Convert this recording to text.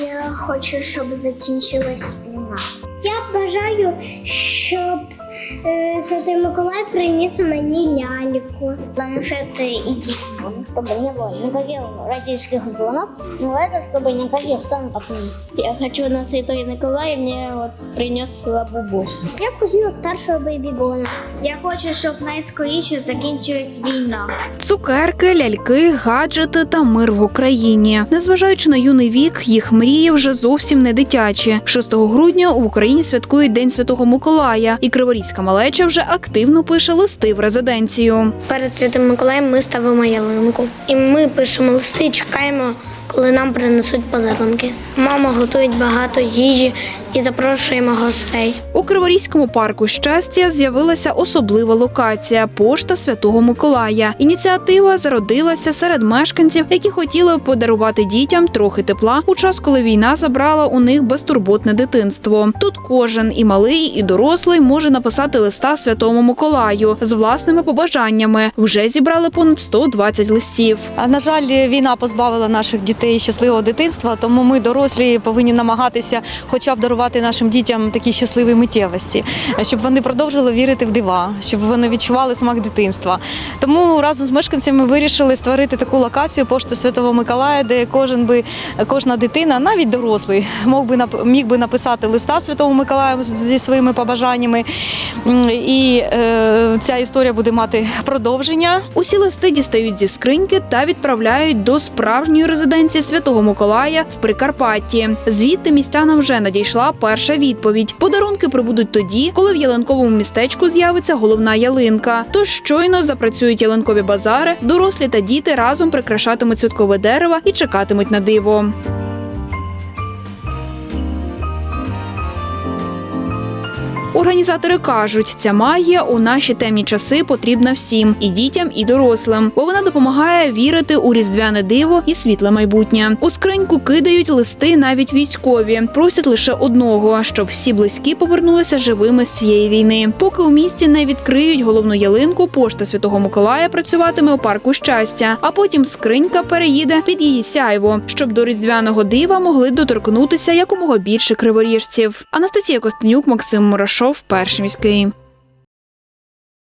Я хочу, щоб закінчилась війна. Я бажаю, щоб е, Святий Миколай приніс мені ляльку. Планшеты и телефон, чтобы не было никаких российских дронов, но это чтобы никаких танков не Я хочу на Святой Миколай мне вот принес лабубу. Я хотіла старшого бейбібона. Я хочу, щоб найскоріше закінчилась війна. Цукерки, ляльки, гаджети та мир в Україні. Незважаючи на юний вік, їх мрії вже зовсім не дитячі. 6 грудня в Україні святкують День Святого Миколая, і Криворізька малеча вже активно пише листи в резиденцію. Перед Святим Миколаєм ми ставимо ялинку. І ми пишемо листи чекаємо, коли нам принесуть подарунки. Мама готує багато їжі і запрошуємо гостей. У Криворізькому парку щастя з'явилася особлива локація пошта Святого Миколая. Ініціатива зародилася серед мешканців, які хотіли подарувати дітям трохи тепла у час, коли війна забрала у них безтурботне дитинство. Тут кожен і малий, і дорослий може написати листа Святому Миколаю з власними побажаннями. Вже зібрали понад 120 листів. А, На жаль, війна позбавила наших дітей щасливого дитинства, тому ми, дорослі, повинні намагатися хоча б дарувати нашим дітям такі щасливі миттєвості, щоб вони продовжували вірити в дива, щоб вони відчували смак дитинства. Тому разом з мешканцями вирішили створити таку локацію пошту Святого Миколая, де кожен би кожна дитина, навіть дорослий, мог би міг би написати листа Святому Миколаю зі своїми побажаннями. І е, ця історія буде мати продовження. Усі листи дістають зі скриньки та відправляють до справжньої резиденції Святого Миколая в Прикарпатті. Звідти містянам вже надійшла перша відповідь. Подарунки прибудуть тоді, коли в ялинковому містечку з'явиться головна ялинка. Тож щойно запрацюють ялинкові базари, дорослі та діти разом прикрашатимуть святкове дерево і чекатимуть на диво. Організатори кажуть, ця магія у наші темні часи потрібна всім і дітям, і дорослим, бо вона допомагає вірити у різдвяне диво і світле майбутнє. У скриньку кидають листи навіть військові, просять лише одного, щоб всі близькі повернулися живими з цієї війни. Поки у місті не відкриють головну ялинку, пошта Святого Миколая працюватиме у парку щастя, а потім скринька переїде під її сяйво, щоб до різдвяного дива могли доторкнутися якомога більше криворіжців. Анастасія Костенюк, Максим Мурашов, перший міський.